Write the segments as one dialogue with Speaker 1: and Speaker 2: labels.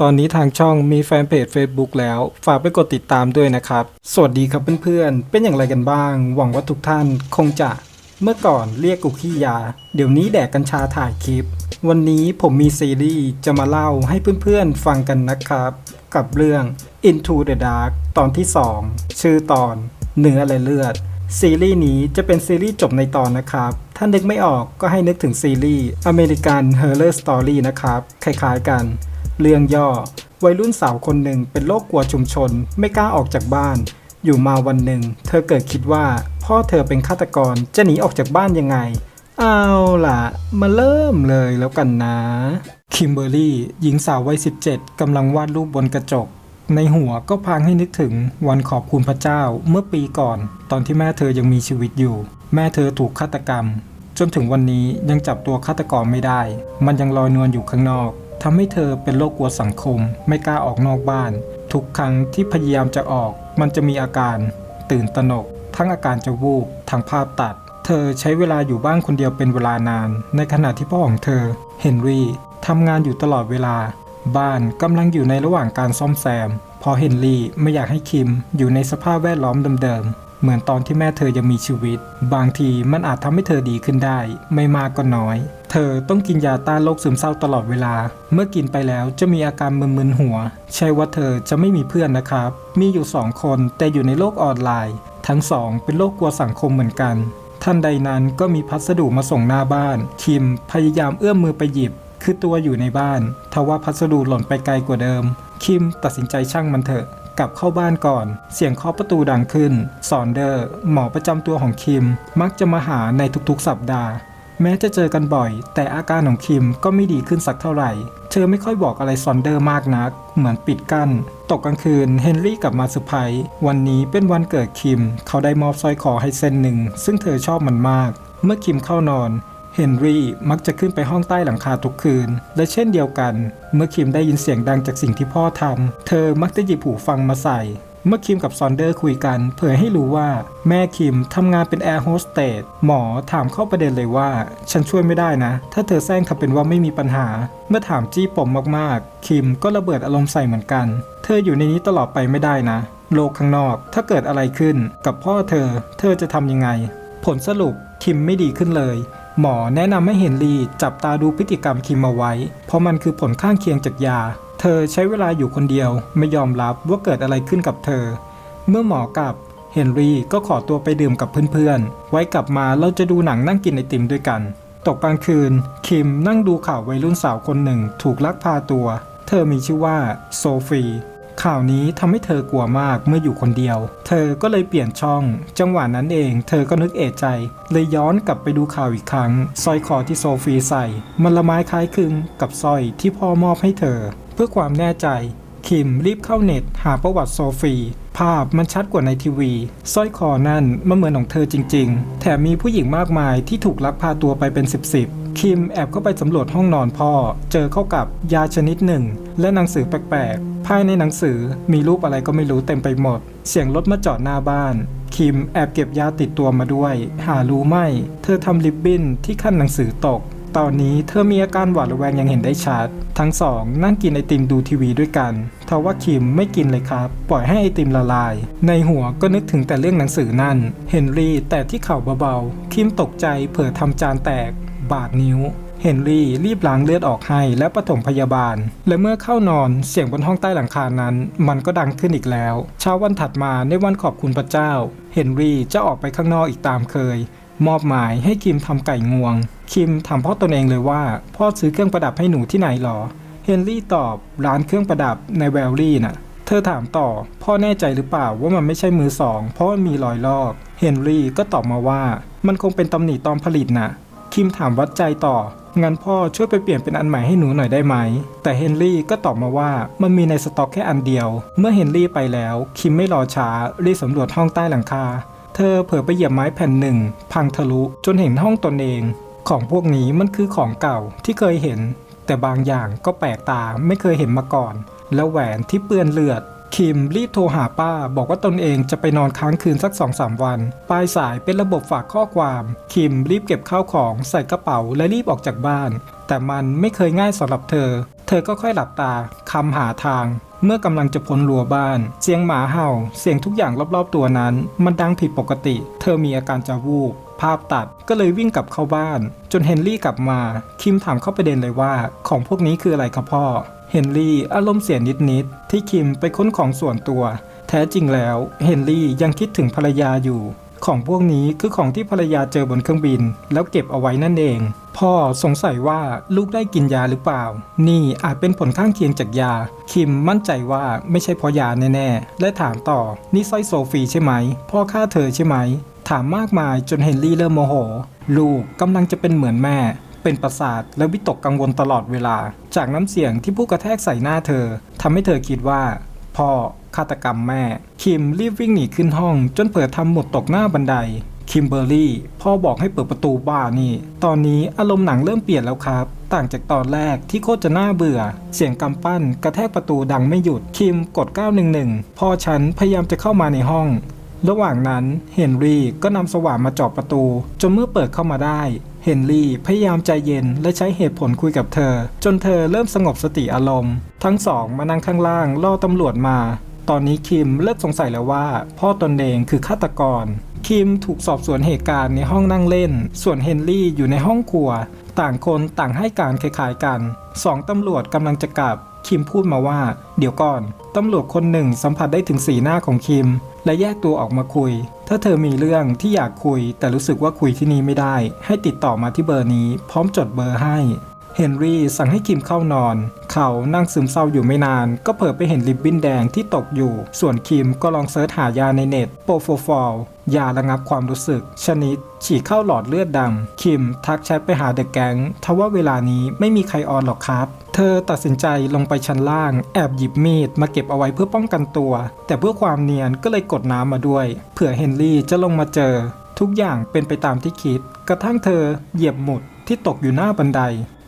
Speaker 1: ตอนนี้ทางช่องมีแฟนเพจ Facebook แล้ว ฝากไปกดติดตามด้วยนะครับ สวัสดีครับเพื่อนๆ เป็นอย่างไรกันบ้าง หวังว่าทุกท่านคงจะเมื่อก่อนเรียกกูขี้ยา เดี๋ยวนี้แดกกัญชาถ่ายคลิป วันนี้ผมมีซีรีส์จะมาเล่าให้เพื่อนๆฟังกันนะครับ กับเรื่อง Into the Dark ตอนที่ 2 ชื่อตอนเนื้อและเลือด ซีรีส์นี้จะเป็นซีรีส์จบในตอนนะครับ ถ้านึกไม่ออกก็ให้นึกถึงซีรีส์ American Horror Story นะครับ คล้ายๆกัน เรื่องย่อ วัยรุ่นสาวคนหนึ่งเป็นโรคกลัวชุมชน ไม่กล้าออกจากบ้าน อยู่มาวันหนึ่ง เธอเกิดคิดว่า พ่อเธอเป็นฆาตกรจะหนีออกจากบ้านยังไง เอาล่ะ มาเริ่มเลยแล้วกันนะคิมเบอร์รี่หญิงสาววัย 17กำลังวาดรูปบนกระจก ในหัวก็พางให้นึกถึงวันขอบคุณพระเจ้าเมื่อปีก่อน ตอนที่แม่เธอยังมีชีวิตอยู่ แม่เธอถูกฆาตกรรม จนถึงวันนี้ยังจับตัวฆาตกรไม่ได้ มันยังลอยนวลอยู่ข้างนอกทำให้เธอเป็นโรคกลัวสังคม ไม่กล้าออกนอกบ้าน ทุกครั้งที่พยายามจะออก มันจะมีอาการ ตื่นตระหนก ทั้งอาการจะวูบทางภาพตัด เธอใช้เวลาอยู่บ้านคนเดียวเป็นเวลานาน ในขณะที่พ่อของเธอ เฮนรี่ทำงานอยู่ตลอดเวลา บ้านกำลังอยู่ในระหว่างการซ่อมแซม เพอเฮนรี่ไม่อยากให้คิมอยู่ในสภาพแวดล้อมเดิมๆ เหมือนตอนที่แม่เธอยังมีชีวิต บางทีมันอาจทำให้เธอดีขึ้นได้ ไม่มากก็น้อย เธอต้องกินยาต้านโรคซึมเศร้าตลอดเวลา เมื่อกินไปแล้วจะมีอาการมึนๆหัว ใช่ว่าเธอจะไม่มีเพื่อนนะครับ มีอยู่สองคนแต่อยู่ในโลกออนไลน์ ทั้งสองเป็นโรคกลัวสังคมเหมือนกันทันใดนั้นก็มีพัสดุมาส่งหน้าบ้าน คิมพยายามเอื้อมมือไปหยิบ คือตัวอยู่ในบ้านทว่าพัสดุหล่นไปไกลกว่าเดิม คิมตัดสินใจช่างมันเถอะกลับเข้าบ้านก่อน เสียงเคาะประตูดังขึ้นซอนเดอร์ หมอประจำตัวของคิม มักจะมาหาในทุกๆ สัปดาห์ แม้จะเจอกันบ่อย แต่อาการของคิมก็ไม่ดีขึ้นสักเท่าไหร่ เธอไม่ค่อยบอกอะไรซอนเดอร์มากนัก เหมือนปิดกั้น ตกกลางคืน เฮนรี่กลับมาเซอร์ไพรส์วันนี้เป็นวันเกิดคิม เขาได้มอบสร้อยคอให้เส้นหนึ่ง ซึ่งเธอชอบมันมาก เมื่อคิมเข้านอน เฮนรี่มักจะขึ้นไปห้องใต้หลังคาทุกคืน และเช่นเดียวกัน เมื่อคิมได้ยินเสียงดังจากสิ่งที่พ่อทำ เธอมักจะหยิบหูฟังมาใส่ เมื่อคิมกับซอนเดอร์คุยกันเผยให้รู้ว่าแม่คิมทำงานเป็นแอร์โฮสเตสหมอถามเข้าประเด็นเลยว่า ฉันช่วยไม่ได้นะ ถ้าเธอแซงทำเป็นว่าไม่มีปัญหา เมื่อถามจี้ปมมากๆ คิมก็ระเบิดอารมณ์ใส่เหมือนกัน เธออยู่ในนี้ตลอดไปไม่ได้นะ โลกข้างนอกถ้าเกิดอะไรขึ้น กับพ่อเธอ เธอจะทำยังไง ผลสรุปคิมไม่ดีขึ้นเลย หมอแนะนำให้เฮนรี่จับตาดูพฤติกรรมคิมเอาไว้ เพราะมันคือผลข้างเคียงจากยา เธอใช้เวลาอยู่คนเดียว ไม่ยอมรับว่าเกิดอะไรขึ้นกับเธอ เมื่อหมอกลับเฮนรี่ก็ขอตัวไปดื่มกับเพื่อนๆ ไว้กลับมาเราจะดูหนังนั่งกินไอติมด้วยกัน ตกกลางคืน คิมนั่งดูข่าววัยรุ่นสาวคนหนึ่งถูกลักพาตัว เธอมีชื่อว่าโซฟี ข่าวนี้ทำให้เธอกลัวมากเมื่ออยู่คนเดียว เธอก็เลยเปลี่ยนช่อง จังหวะนั้นเอง เธอก็นึกเอะใจ เลยย้อนกลับไปดูข่าวอีกครั้งสร้อยคอที่โซฟีใส่ มันละไม้คล้ายคลึงกับสร้อยที่พ่อมอบให้เธอ เพื่อความแน่ใจคิมรีบเข้าเน็ตหาประวัติโซฟี ภาพมันชัดกว่าในทีวีสร้อยคอนั่นมันเหมือนของเธอจริง ๆ แถมมีผู้หญิงมากมายที่ถูกลักพาตัวไปเป็นสิบสิบคิมแอบเข้าไปสำรวจห้องนอนพ่อ เจอเข้ากับยาชนิดหนึ่ง และหนังสือแปลกๆ ภายในหนังสือมีรูปอะไรก็ไม่รู้เต็มไปหมด เสียงรถมาจอดหน้าบ้าน คิมแอบเก็บยาติดตัวมาด้วย หารู้ไหมเธอทำริบบิ้นที่ขั้นหนังสือตก ตอนนี้เธอมีอาการหวาดระแวงยังเห็นได้ชัด ทั้งสองนั่งกินไอติมดูทีวีด้วยกันทว่าคิมไม่กินเลยครับ ปล่อยให้ไอติมละลาย ในหัวก็นึกถึงแต่เรื่องหนังสือนั่น เฮนรี่แต่ที่เข่าเบาๆ คิมตกใจเผลอทำจานแตก บาดนิ้ว เฮนรี่รีบล้างเลือดออกให้และปฐมพยาบาล และเมื่อเข้านอนเสียงบนห้องใต้หลังคานั้น มันก็ดังขึ้นอีกแล้ว เช้าวันถัดมาในวันขอบคุณพระเจ้า เฮนรี่จะออกไปข้างนอกอีกตามเคย มอบหมายให้คิมทำไก่งวง คิมถามพ่อตนเองเลยว่า พ่อซื้อเครื่องประดับให้หนูที่ไหนหรอ เฮนรี่ตอบร้านเครื่องประดับในแวลลี่น่ะเธอถามต่อ พ่อแน่ใจหรือเปล่าว่ามันไม่ใช่มือสอง เพราะมันมีรอยลอก เฮนรี่ก็ตอบมาว่า มันคงเป็นตำหนิตอนผลิตน่ะ คิมถามวัดใจต่อ งั้นพ่อช่วยไปเปลี่ยนเป็นอันใหม่ให้หนูหน่อยได้ไหม แต่เฮนรี่ก็ตอบมาว่ามันมีในสต็อกแค่อันเดียว เมื่อเฮนรี่ไปแล้ว คิมไม่รอช้ารีบสำรวจห้องใต้หลังคา เธอเผลอไปเหยียบไม้แผ่นหนึ่ง พังทะลุจนเห็นห้องตนเอง ของพวกนี้มันคือของเก่าที่เคยเห็น แต่บางอย่างก็แปลกตาไม่เคยเห็นมาก่อน แล้วแหวนที่เปื้อนเลือด คิมรีบโทรหาป้า บอกว่าตนเองจะไปนอนค้างคืนสักสองสามวัน ปลายสายเป็นระบบฝากข้อความ คิมรีบเก็บข้าวของใส่กระเป๋าและรีบออกจากบ้าน แต่มันไม่เคยง่ายสำหรับเธอ เธอก็ค่อยหลับตาคำหาทาง เมื่อกำลังจะพ้นรั้วบ้าน เสียงหมาเห่า เสียงทุกอย่างรอบๆตัวนั้น มันดังผิดปกติ เธอมีอาการจะวูบภาพตัดก็เลยวิ่งกลับเข้าบ้าน จนเฮนรี่กลับมา คิมถามเข้าประเด็นเลยว่า ของพวกนี้คืออะไรครับพ่อ เฮนรี่อารมณ์เสียนิดๆที่คิมไปค้นของส่วนตัว แท้จริงแล้วเฮนรี่ยังคิดถึงภรรยาอยู่ ของพวกนี้คือของที่ภรรยาเจอบนเครื่องบิน แล้วเก็บเอาไว้นั่นเอง พ่อสงสัยว่าลูกได้กินยาหรือเปล่า นี่อาจเป็นผลข้างเคียงจากยา คิมมั่นใจว่าไม่ใช่เพราะยาแน่ๆ และถามต่อ นี่สร้อยโซฟีใช่ไหม พ่อฆ่าเธอใช่ไหม ถามมากมายจนเฮนรี่เริ่มโมโห ลูกกำลังจะเป็นเหมือนแม่ เป็นประสาทและวิตกกังวลตลอดเวลา จากน้ำเสียงที่ผู้กระแทกใส่หน้าเธอทำให้เธอคิดว่า พ่อฆาตกรรมแม่ คิมรีบวิ่งหนีขึ้นห้อง จนเปิดทำหมดตกหน้าบันไดคิมเบอร์รี่พ่อบอกให้เปิดประตูบ้านนี่ ตอนนี้อารมณ์หนังเริ่มเปลี่ยนแล้วครับ ต่างจากตอนแรกที่โคตรจะน่าเบื่อ เสียงกำปั้นกระแทกประตูดังไม่หยุด คิมกด 911 พ่อฉันพยายามจะเข้ามาในห้อง ระหว่างนั้นเฮนรี่ก็นำสว่านมาเจาะประตู จนเมื่อเปิดเข้ามาได้ เฮนรี่พยายามใจเย็นและใช้เหตุผลคุยกับเธอ จนเธอเริ่มสงบสติอารมณ์ ทั้งสองมานั่งข้างล่างรอตำรวจมา ตอนนี้คิมเลิกสงสัยแล้วว่า พ่อตนเองคือฆาตกร คิมถูกสอบสวนเหตุการณ์ในห้องนั่งเล่น ส่วนเฮนรี่อยู่ในห้องครัว ต่างคนต่างให้การคล้ายๆกันสองตำรวจกำลังจะกลับ คิมพูดมาว่า เดี๋ยวก่อนตำรวจคนหนึ่งสัมผัสได้ถึงสีหน้าของคิม และแยกตัวออกมาคุย ถ้าเธอมีเรื่องที่อยากคุย แต่รู้สึกว่าคุยที่นี่ไม่ได้ ให้ติดต่อมาที่เบอร์นี้ พร้อมจดเบอร์ให้เฮนรี่สั่งให้คิมเข้านอน เขานั่งซึมเศร้าอยู่ไม่นาน ก็เผลอไปเห็นริบบิ้นแดงที่ตกอยู่ ส่วนคิมก็ลองเซิร์ชหายาในเน็ตโปรโฟฟอล ยาระงับความรู้สึก ชนิด ฉีดเข้าหลอดเลือดดำ คิมทักแชทไปหาเดอะแก๊งทว่าเวลานี้ไม่มีใครออนหรอกครับ เธอตัดสินใจลงไปชั้นล่าง แอบหยิบมีดมาเก็บเอาไว้เพื่อป้องกันตัว แต่เพื่อความเนียนก็เลยกดน้ำมาด้วย เผื่อเฮนรี่จะลงมาเจอ ทุกอย่างเป็นไปตามที่คิด กระทั่งเธอเหยียบหมุดที่ตกอยู่หน้าบันได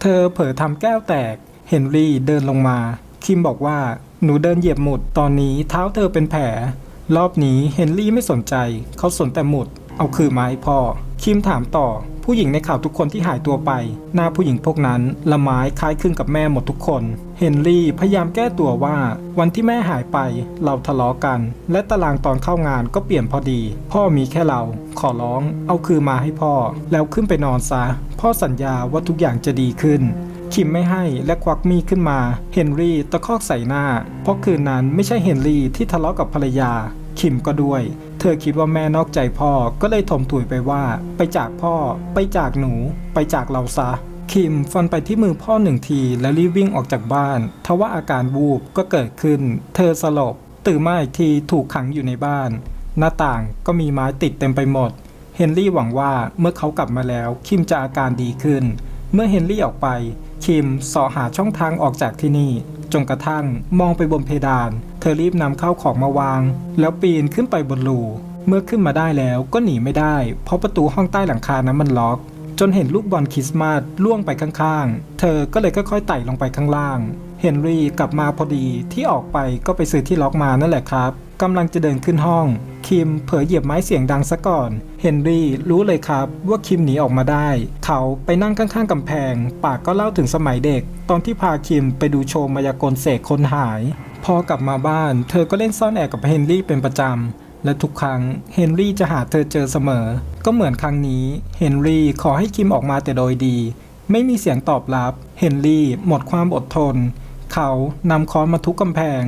Speaker 1: เธอเผลอทำแก้วแตก เฮนรี่เดินลงมา คิมบอกว่าหนูเดินเหยียบหมุดตอนนี้เท้าเธอเป็นแผล รอบนี้เฮนรี่ไม่สนใจ เขาสนแต่หมุด เอาคือมาให้พ่อ คิมถามต่อ ผู้หญิงในข่าวทุกคนที่หายตัวไป หน้าผู้หญิงพวกนั้นละไม้คล้ายคลึงกับแม่หมดทุกคน เฮนรี่พยายามแก้ตัวว่า วันที่แม่หายไปเราทะเลาะกัน และตารางตอนเข้างานก็เปลี่ยนพอดี พ่อมีแค่เรา ขอร้อง เอาคือมาให้พ่อ แล้วขึ้นไปนอนซะ พ่อสัญญาว่าทุกอย่างจะดีขึ้นคิมไม่ให้และควักมีดขึ้นมา เฮนรี่ตะคอกใส่หน้า เพราะคืนนั้นไม่ใช่เฮนรี่ที่ทะเลาะกับภรรยา คิมก็ด้วย เธอคิดว่าแม่นอกใจพ่อก็เลยถมถุยไปว่า ไปจากพ่อ ไปจากหนู ไปจากเราซะ คิมฟันไปที่มือพ่อหนึ่งทีแล้วรีบวิ่งออกจากบ้านทว่าอาการวูบก็เกิดขึ้น เธอสลบ ตื่นมาอีกทีถูกขังอยู่ในบ้าน หน้าต่างก็มีไม้ติดเต็มไปหมด เฮนรี่หวังว่าเมื่อเขากลับมาแล้วคิมจะอาการดีขึ้น เมื่อเฮนรี่ออกไป คิมสอหาช่องทางออกจากที่นี่ จนกระทั่งมองไปบนเพดาน เธอรีบนำเข้าวของมาวาง แล้วปีนขึ้นไปบนรูเมื่อขึ้นมาได้แล้วก็หนีไม่ได้ เพราะประตูห้องใต้หลังคานั้นมันล็อก จนเห็นลูกบอลคริสต์มาสล่วงไปข้างๆ เธอก็เลยค่อยๆไต่ลงไปข้างล่าง เฮนรี่กลับมาพอดีที่ออกไปก็ไปซื้อที่ล็อกมานั่นแหละครับ กำลังจะเดินขึ้นห้อง คิมเผลอเหยียบไม้เสียงดังซะก่อน เฮนรี่รู้เลยครับว่าคิมหนีออกมาได้ เขาไปนั่งข้างๆกำแพง ปากก็เล่าถึงสมัยเด็ก ตอนที่พาคิมไปดูโชว์มายากลเสกคนหาย พอกลับมาบ้าน เธอก็เล่นซ่อนแอบกับเฮนรี่เป็นประจำและทุกครั้งเฮนรี่จะหาเธอเจอเสมอ ก็เหมือนครั้งนี้ เฮนรี่ขอให้คิมออกมาแต่โดยดี ไม่มีเสียงตอบรับ เฮนรี่หมดความอดทน เขานำค้อนมาทุบกำแพง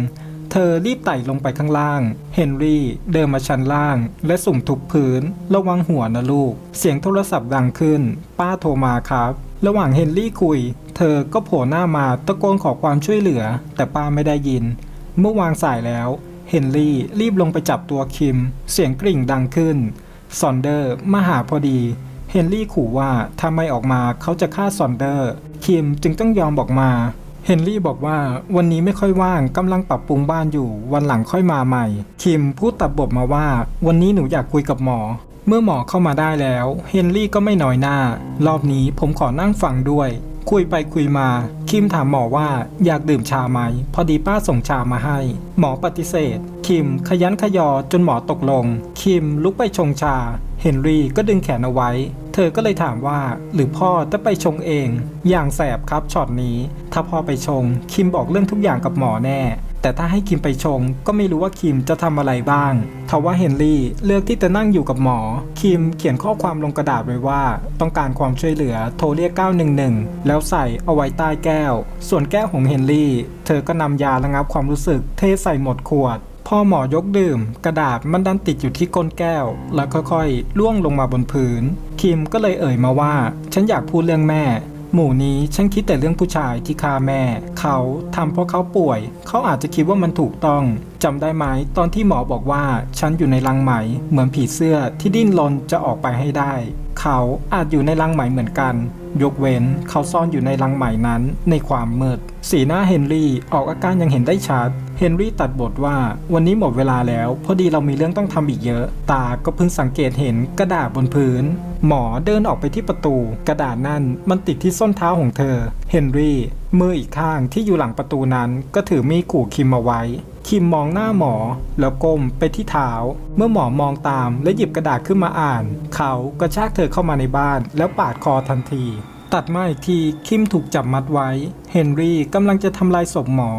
Speaker 1: เธอรีบไต่ลงไปข้างล่าง เฮนรี่เดินมาชั้นล่าง และสุ่มทุบพื้น ระวังหัวนะลูก เสียงโทรศัพท์ดังขึ้น ป้าโทรมาครับ ระหว่างเฮนรี่คุย เธอก็โผล่หน้ามาตะโกนขอความช่วยเหลือ แต่ป้าไม่ได้ยิน เมื่อวางสายแล้ว เฮนรี่รีบลงไปจับตัวคิม เสียงกริ่งดังขึ้น ซอนเดอร์มาหาพอดี เฮนรี่ขู่ว่าถ้าไม่ออกมาเขาจะฆ่าซอนเดอร์ คิมจึงต้องยอมบอกมา เฮนรี่บอกว่าวันนี้ไม่ค่อยว่างกำลังปรับปรุงบ้านอยู่ วันหลังค่อยมาใหม่ คิมพูดตัดบทมาว่า วันนี้หนูอยากคุยกับหมอ เมื่อหมอเข้ามาได้แล้ว เฮนรี่ก็ไม่น้อยหน้า รอบนี้ผมขอนั่งฟังด้วย คุยไปคุยมา คิมถามหมอว่าอยากดื่มชาไหม พอดีป้าส่งชามาให้ หมอปฏิเสธ คิมขยันขยอจนหมอตกลง คิมลุกไปชงชา เฮนรี่ก็ดึงแขนเอาไว้ เธอก็เลยถามว่า หรือพ่อจะไปชงเอง อย่างแสบครับช็อตนี้ ถ้าพ่อไปชง คิมบอกเรื่องทุกอย่างกับหมอแน่ แต่ถ้าให้คิมไปชง ก็ไม่รู้ว่าคิมจะทำอะไรบ้างทว่าเฮนรี่เลือกที่จะนั่งอยู่กับหมอ คิมเขียนข้อความลงกระดาษไว้ว่า ต้องการความช่วยเหลือโทรเรียก 911 แล้วใส่เอาไว้ใต้แก้ว ส่วนแก้วของเฮนรี่ เธอก็นำยาระงับความรู้สึกเทใส่หมดขวด พอหมอยกดื่ม กระดาษมันดันติดอยู่ที่ก้นแก้ว แล้วค่อยๆล่วงลงมาบนพื้น คิมก็เลยเอ่ยมาว่า ฉันอยากพูดเรื่องแม่ หมู่นี้ฉันคิดแต่เรื่องผู้ชายที่ฆ่าแม่ เขาทำเพราะเขาป่วย เขาอาจจะคิดว่ามันถูกต้องจำได้ไหมตอนที่หมอบอกว่าฉันอยู่ในรังไหม เหมือนผีเสื้อที่ดิ้นรนจะออกไปให้ได้ เขาอาจอยู่ในรังไหมเหมือนกัน ยกเว้นเขาซ่อนอยู่ในรังไหมนั้นในความมืดสีหน้าเฮนรี่ออกอาการยังเห็นได้ชัดเฮนรี่ตัดบทว่าวันนี้หมดเวลาแล้ว พอดีเรามีเรื่องต้องทำอีกเยอะ ตาก็เพิ่งสังเกตเห็นกระดาษบนพื้น หมอเดินออกไปที่ประตู กระดาษนั่นมันติดที่ส้นเท้าของเธอ เฮนรี่มืออีกข้างที่อยู่หลังประตูนั้นก็ถือมีดขู่คิมเอาไว้ คิมมองหน้าหมอแล้วก้มไปที่เท้า เมื่อหมอมองตามและหยิบกระดาษขึ้นมาอ่าน เขากระชากเธอเข้ามาในบ้านแล้วปาดคอทันที ตัดมาอีกทีคิมถูกจับมัดไว้เฮนรี่กำลังจะทำลายศพหมอ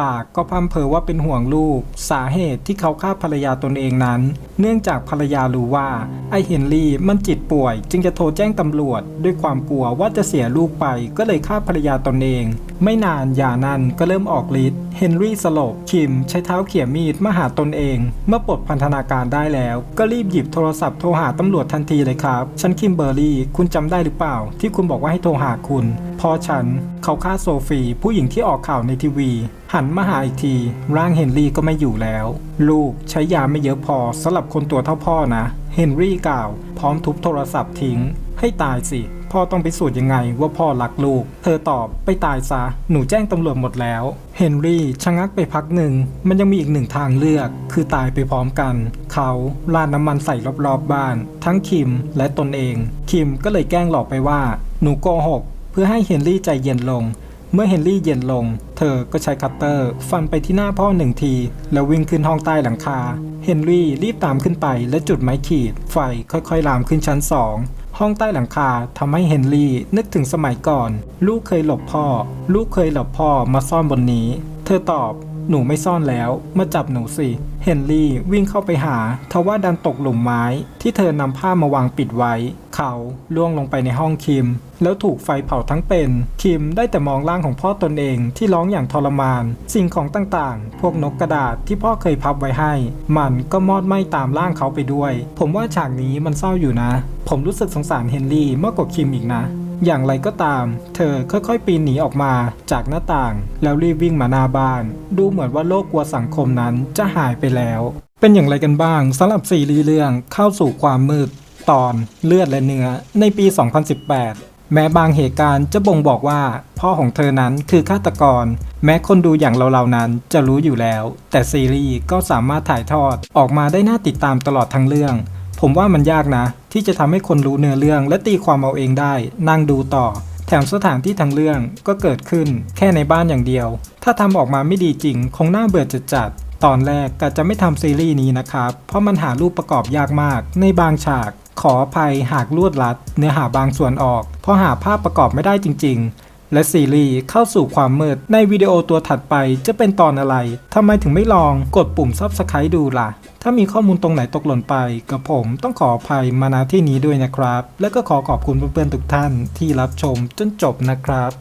Speaker 1: ปากก็พร่ำเผอว่าเป็นห่วงลูก สาเหตุที่เขาฆ่าภรรยาตนเองนั้น เนื่องจากภรรยารู้ว่าไอเฮนรี่มันจิตป่วย จึงจะโทรแจ้งตำรวจ ด้วยความกลัวว่าจะเสียลูกไปก็เลยฆ่าภรรยาตนเอง ไม่นานยานั้นก็เริ่มออกฤทธิ์เฮนรี่สลบคิมใช้เท้าเขี่ยมีดมาหาตนเอง เมื่อปลดพันธนาการได้แล้ว ก็รีบหยิบโทรศัพท์โทรหาตำรวจทันทีเลยครับฉันคิมเบอร์รี่คุณจำได้หรือเปล่า ที่คุณบอกว่าให้โทรหาคุณ พอฉันเขาฆ่าโซฟี ผู้หญิงที่ออกข่าวในทีวี หันมาหาอีกที ร่างเฮนรี่ก็ไม่อยู่แล้ว ลูกใช้ยาไม่เยอะพอสำหรับคนตัวเท่าพ่อนะ เฮนรี่กล่าว พร้อมทุบโทรศัพท์ทิ้ง ให้ตายสิ พ่อต้องพิสูจน์ยังไงว่าพ่อรักลูก เธอตอบไปตายซะ หนูแจ้งตำรวจหมดแล้ว เฮนรี่ชะงักไปพักหนึ่ง มันยังมีอีกหนึ่งทางเลือก คือตายไปพร้อมกัน เขาราดน้ำมันใส่รอบๆบบ้าน ทั้งคิมและตนเอง คิมก็เลยแกล้งหลอกไปว่า หนูโกหก พื่อให้เฮนรี่ใจเย็นลง เมื่อเฮนรี่เย็นลง เธอก็ใช้คัตเตอร์ ฟันไปที่หน้าพ่อหนึ่งที แล้ววิ่งขึ้นห้องใต้หลังคา เฮนรี่รีบตามขึ้นไปและจุดไม้ขีด ไฟค่อยๆลามขึ้นชั้นสองห้องใต้หลังคาทำให้เฮนรี่นึกถึงสมัยก่อน ลูกเคยหลบพ่อ ลูกเคยหลบพ่อมาซ่อนบนนี้ เธอตอบ หนูไม่ซ่อนแล้ว มาจับหนูสิ เฮนรี่วิ่งเข้าไปหา ทว่าดันตกหลุมไม้ ที่เธอนำผ้ามาวางปิดไว้ เขาล่วงลงไปในห้องคิม แล้วถูกไฟเผาทั้งเป็น คิมได้แต่มองร่างของพ่อตนเองที่ร้องอย่างทรมาน สิ่งของต่างๆ พวกนกกระดาษที่พ่อเคยพับไว้ให้ มันก็มอดไหม้ตามร่างเขาไปด้วย ผมว่าฉากนี้มันเศร้าอยู่นะ ผมรู้สึกสงสารเฮนรี่มากกว่าคิมอีกนะ อย่างไรก็ตาม เธอค่อยๆ ปีนหนีออกมาจากหน้าต่าง แล้วรีบวิ่งมาหน้าบ้าน ดูเหมือนว่าโลกกลัวสังคมนั้นจะหายไปแล้ว เป็นอย่างไรกันบ้างสำหรับซีรีส์เรื่องเข้าสู่ความมืด ตอนเลือดและเนื้อในปี 2018แม้บางเหตุการณ์จะบ่งบอกว่าพ่อของเธอนั้นคือฆาตกร แม้คนดูอย่างเราๆนั้นจะรู้อยู่แล้ว แต่ซีรีส์ก็สามารถถ่ายทอดออกมาได้น่าติดตามตลอดทั้งเรื่อง ผมว่ามันยากนะ ที่จะทำให้คนรู้เนื้อเรื่องและตีความเอาเองได้ นั่งดูต่อ แถมสถานที่ทางเรื่องก็เกิดขึ้นแค่ในบ้านอย่างเดียว ถ้าทำออกมาไม่ดีจริง คงน่าเบื่อจัดจัดๆตอนแรกก็จะไม่ทำซีรีส์นี้นะครับ เพราะมันหารูปประกอบยากมาก ในบางฉาก ขออภัยหากลวดลัด เนื้อหาบางส่วนออก เพราะหาภาพประกอบไม่ได้จริง ๆ และซีรีส์เข้าสู่ความมืด ในวิดีโอตัวถัดไปจะเป็นตอนอะไร ทำไมถึงไม่ลองกดปุ่ม Subscribe ดูล่ะ ถ้ามีข้อมูลตรงไหนตกหล่นไป กับผมต้องขออภัยมาณที่นี้ด้วยนะครับ และก็ขอขอบคุณเพื่อนๆทุกท่านที่รับชมจนจบนะครับ